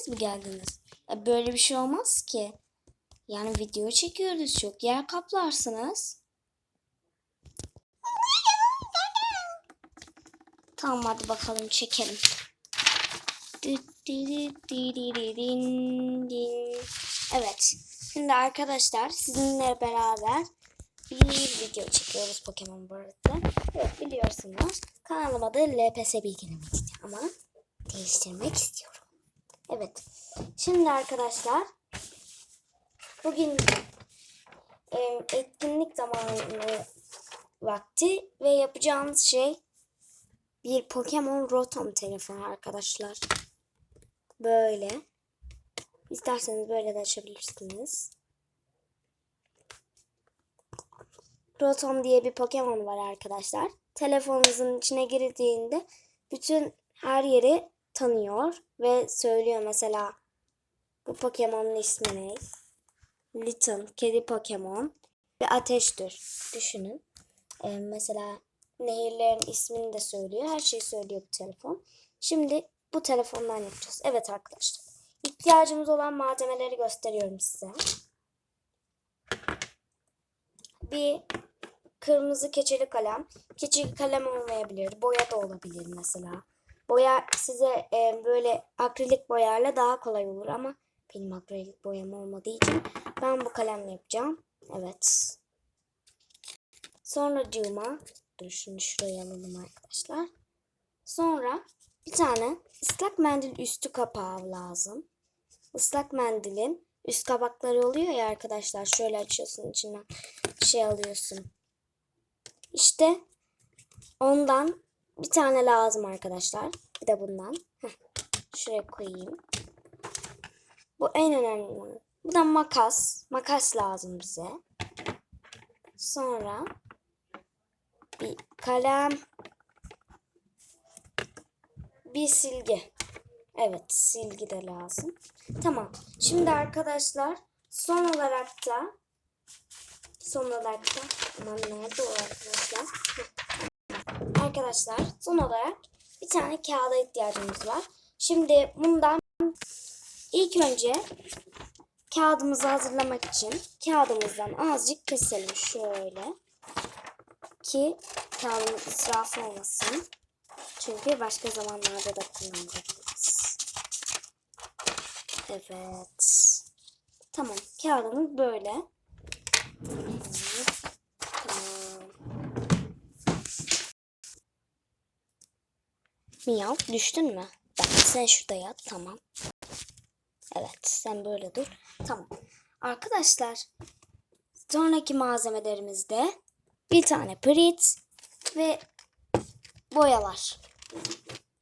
kez mi geldiniz? Ya böyle bir şey olmaz ki. Yani video çekiyoruz çok yer kaplarsınız. Tamam hadi bakalım çekelim. Evet. Şimdi arkadaşlar sizinle beraber bir video çekiyoruz Pokemon bu arada. Evet biliyorsunuz. Kanalıma da LPS bilgilemek ama değiştirmek istiyorum. Evet. Şimdi arkadaşlar bugün e, etkinlik zamanı vakti ve yapacağımız şey bir Pokemon Rotom telefonu arkadaşlar. Böyle. İsterseniz böyle de açabilirsiniz. Rotom diye bir Pokemon var arkadaşlar. Telefonunuzun içine girdiğinde bütün her yeri tanıyor ve söylüyor mesela bu Pokemon'un ismi ne? Litten, kedi Pokemon ve ateştir. Düşünün. Ee, mesela nehirlerin ismini de söylüyor. Her şeyi söylüyor bu telefon. Şimdi bu telefondan yapacağız. Evet arkadaşlar. İhtiyacımız olan malzemeleri gösteriyorum size. Bir kırmızı keçeli kalem. Keçeli kalem olmayabilir. Boya da olabilir mesela. Boya size e, böyle akrilik boyayla daha kolay olur ama benim akrilik boyam olmadığı için ben bu kalemle yapacağım. Evet. Sonra cığıma dur şunu şuraya alalım arkadaşlar. Sonra bir tane ıslak mendil üstü kapağı lazım. Islak mendilin üst kapakları oluyor ya arkadaşlar. Şöyle açıyorsun içinden şey alıyorsun. İşte ondan bir tane lazım arkadaşlar. Bir de bundan. Heh, şuraya koyayım. Bu en önemli. Bu da makas. Makas lazım bize. Sonra bir kalem. Bir silgi. Evet silgi de lazım. Tamam. Şimdi arkadaşlar son olarak da son olarak da aman nerede o arkadaşlar? Arkadaşlar son olarak bir tane kağıda ihtiyacımız var. Şimdi bundan ilk önce kağıdımızı hazırlamak için kağıdımızdan azıcık keselim şöyle ki kağıdın israf olmasın. Çünkü başka zamanlarda da kullanabiliriz. Evet. Tamam. Kağıdımız böyle. Tamam. Miyav düştün mü? Bak sen şurada yat. Tamam. Evet sen böyle dur. Tamam. Arkadaşlar sonraki malzemelerimizde bir tane prit ve boyalar.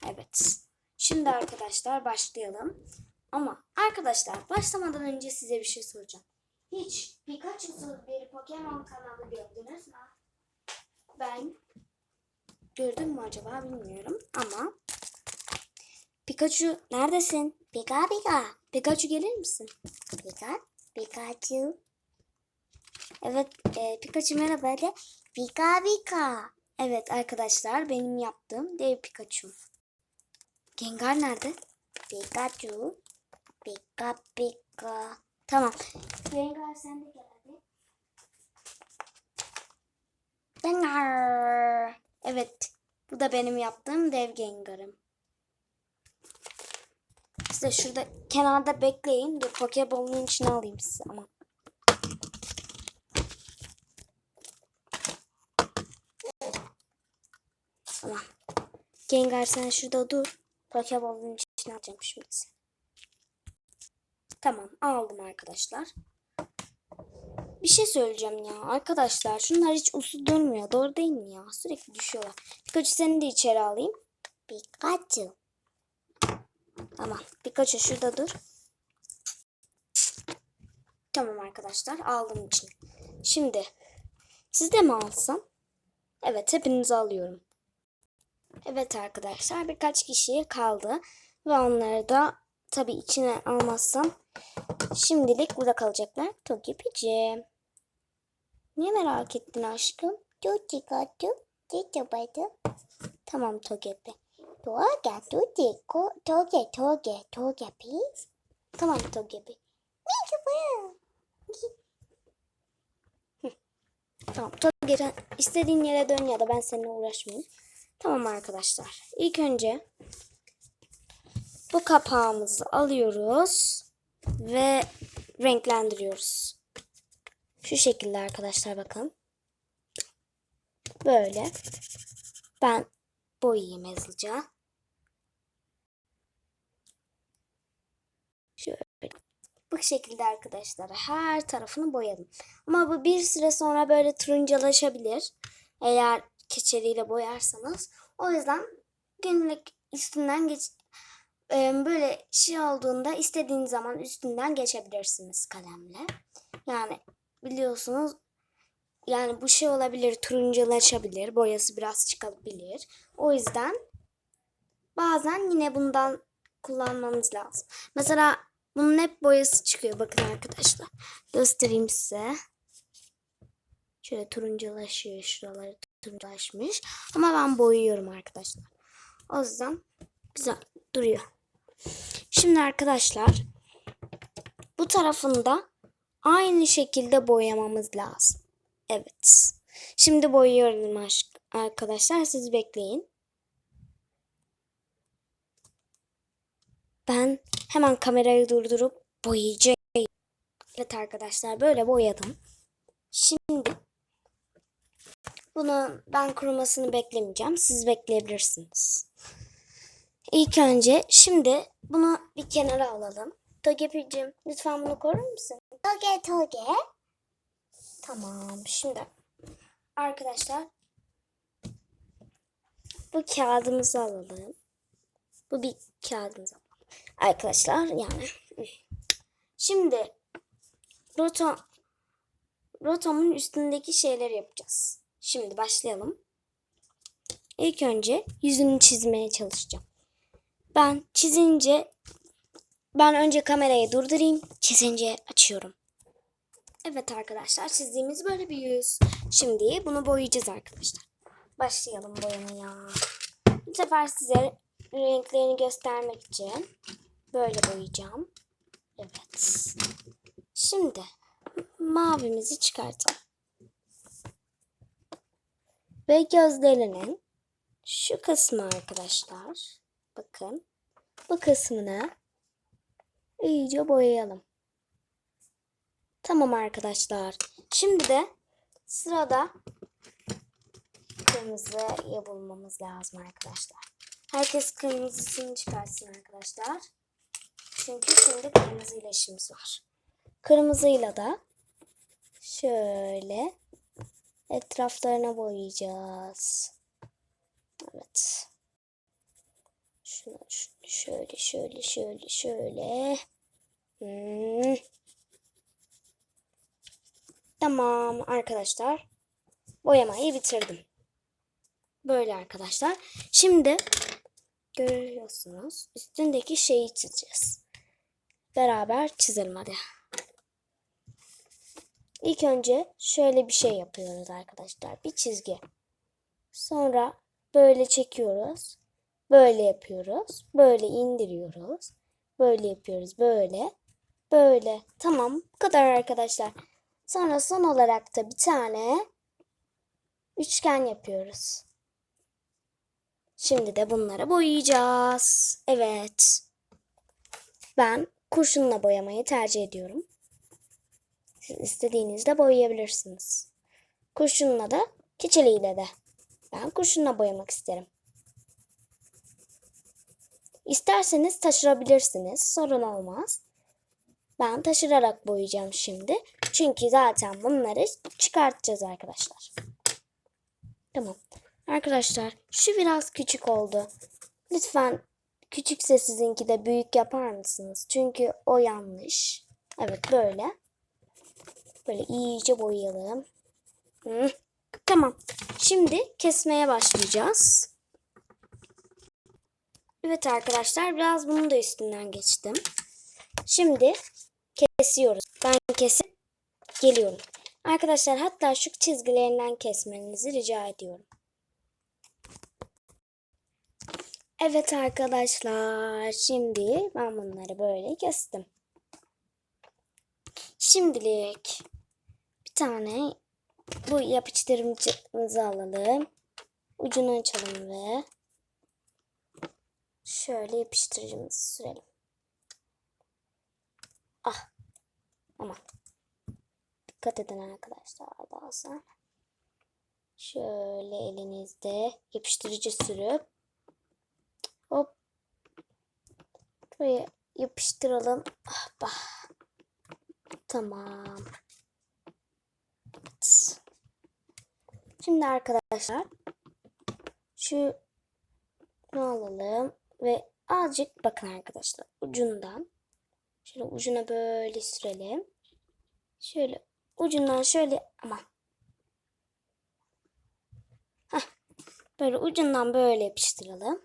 Evet. Şimdi arkadaşlar başlayalım. Ama arkadaşlar başlamadan önce size bir şey soracağım. Hiç Pikachu'suz bir Pokemon kanalı gördünüz mü? Ben gördüm mü acaba bilmiyorum ama Pikachu neredesin? Pika Pika. Pikachu gelir misin? Pika Pikachu. Evet e, Pikachu merhaba de. Pika Pika. Evet arkadaşlar benim yaptığım dev Pikachu. Gengar nerede? Pikachu. Pika Pika. Tamam. Gengar sen de gel hadi. Gengar. Evet. Bu da benim yaptığım dev Gengar'ım. Size şurada kenarda bekleyin. Dur Pokeball'un içine alayım size ama. Tamam. Gengar sen şurada dur. Pokeball'un içine alacağım şimdi. Tamam aldım arkadaşlar. Bir şey söyleyeceğim ya. Arkadaşlar şunlar hiç usul durmuyor. Doğru değil mi ya? Sürekli düşüyorlar. Pikachu seni de içeri alayım. Pikachu. Tamam. Pikachu şurada dur. Tamam arkadaşlar. Aldım için. Şimdi siz de mi alsam? Evet hepinizi alıyorum. Evet arkadaşlar birkaç kişiye kaldı. Ve onları da tabii içine almazsam şimdilik burada kalacaklar. Togepi'ciğim. Niye merak ettin aşkım? Çok çıkarttım. Çok yapaydım. Tamam Togepi. Toge, Toge, ko- Toge, Toge, Toge, please. Tamam Toge Bey. Merhaba. Tamam Toge sen istediğin yere dön ya da ben seninle uğraşmayayım. Tamam arkadaşlar. İlk önce bu kapağımızı alıyoruz ve renklendiriyoruz. Şu şekilde arkadaşlar bakın. Böyle. Ben boyayayım hızlıca. Şöyle. Bu şekilde arkadaşlar her tarafını boyadım. Ama bu bir süre sonra böyle turunculaşabilir. Eğer keçeliyle boyarsanız. O yüzden günlük üstünden geç böyle şey olduğunda istediğiniz zaman üstünden geçebilirsiniz kalemle. Yani biliyorsunuz yani bu şey olabilir turunculaşabilir. Boyası biraz çıkabilir. O yüzden bazen yine bundan kullanmanız lazım. Mesela bunun hep boyası çıkıyor. Bakın arkadaşlar. Göstereyim size. Şöyle turunculaşıyor. Şuraları turunculaşmış. Ama ben boyuyorum arkadaşlar. O yüzden güzel duruyor. Şimdi arkadaşlar bu tarafında aynı şekilde boyamamız lazım. Evet. Şimdi boyuyorum arkadaşlar. Siz bekleyin. Ben hemen kamerayı durdurup boyayacağım. Evet arkadaşlar böyle boyadım. Şimdi bunu ben kurumasını beklemeyeceğim. Siz bekleyebilirsiniz. İlk önce şimdi bunu bir kenara alalım. Togepi'cim lütfen bunu korur musun? Toge, Toge. Tamam. Şimdi arkadaşlar bu kağıdımızı alalım. Bu bir kağıdımız alalım. Arkadaşlar yani. Şimdi roto rotomun üstündeki şeyleri yapacağız. Şimdi başlayalım. İlk önce yüzünü çizmeye çalışacağım. Ben çizince ben önce kamerayı durdurayım. Çizince açıyorum. Evet arkadaşlar çizdiğimiz böyle bir yüz. Şimdi bunu boyayacağız arkadaşlar. Başlayalım boyamaya. Bu sefer size renklerini göstermek için böyle boyayacağım. Evet. Şimdi mavimizi çıkartalım. Ve gözlerinin şu kısmı arkadaşlar. Bakın. Bu kısmını iyice boyayalım. Tamam arkadaşlar. Şimdi de sırada kırmızıyı bulmamız lazım arkadaşlar. Herkes kırmızısını çıkarsın arkadaşlar. Çünkü şimdi kırmızıyla işimiz var. Kırmızıyla da şöyle etraflarına boyayacağız. Evet. Şunu, şöyle şöyle şöyle şöyle. Hmm. Tamam arkadaşlar. Boyamayı bitirdim. Böyle arkadaşlar. Şimdi görüyorsunuz. Üstündeki şeyi çizeceğiz. Beraber çizelim hadi. İlk önce şöyle bir şey yapıyoruz arkadaşlar. Bir çizgi. Sonra böyle çekiyoruz. Böyle yapıyoruz. Böyle indiriyoruz. Böyle yapıyoruz. Böyle. Böyle. Tamam. Bu kadar arkadaşlar. Sonra son olarak da bir tane üçgen yapıyoruz. Şimdi de bunları boyayacağız. Evet. Ben kurşunla boyamayı tercih ediyorum. Siz istediğinizde boyayabilirsiniz. Kurşunla da keçeliyle de. Ben kurşunla boyamak isterim. İsterseniz taşırabilirsiniz. Sorun olmaz. Ben taşırarak boyayacağım şimdi. Çünkü zaten bunları çıkartacağız arkadaşlar. Tamam. Arkadaşlar şu biraz küçük oldu. Lütfen küçükse sizinki de büyük yapar mısınız? Çünkü o yanlış. Evet böyle. Böyle iyice boyayalım. Hı. Tamam. Şimdi kesmeye başlayacağız. Evet arkadaşlar biraz bunu da üstünden geçtim. Şimdi kesiyoruz. Ben kesip geliyorum. Arkadaşlar hatta şu çizgilerinden kesmenizi rica ediyorum. Evet arkadaşlar, şimdi ben bunları böyle kestim. Şimdilik bir tane bu yapıştırıcımızı alalım. Ucunu açalım ve şöyle yapıştırıcımızı sürelim. Ah, aman. Dikkat edin arkadaşlar bazen. Şöyle elinizde yapıştırıcı sürüp hop buraya yapıştıralım. Ah, bah. Tamam. Şimdi arkadaşlar şu bunu alalım ve azıcık bakın arkadaşlar ucundan şöyle ucuna böyle sürelim. Şöyle ucundan şöyle aman Böyle ucundan böyle yapıştıralım.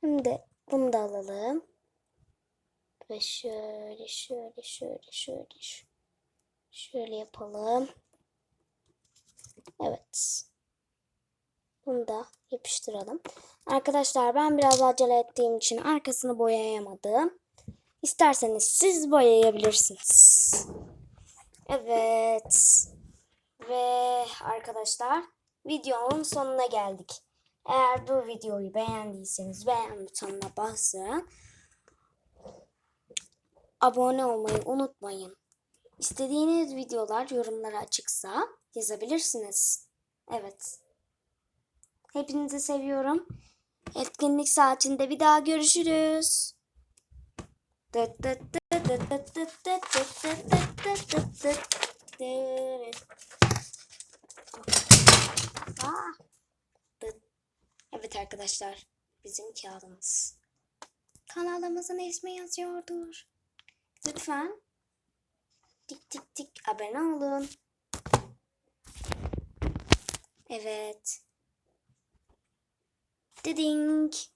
Şimdi bunu da alalım. Ve şöyle şöyle şöyle şöyle şöyle yapalım. Evet. Bunu da yapıştıralım. Arkadaşlar ben biraz acele ettiğim için arkasını boyayamadım. İsterseniz siz boyayabilirsiniz. Evet. Ve arkadaşlar videonun sonuna geldik. Eğer bu videoyu beğendiyseniz beğen butonuna basın. Abone olmayı unutmayın. İstediğiniz videolar yorumlara açıksa yazabilirsiniz. Evet. Hepinizi seviyorum. Etkinlik saatinde bir daha görüşürüz. Evet arkadaşlar, bizim kağıdımız. Kanalımızın ismi yazıyordur. Lütfen tik tik tik abone olun. Evet. Deding.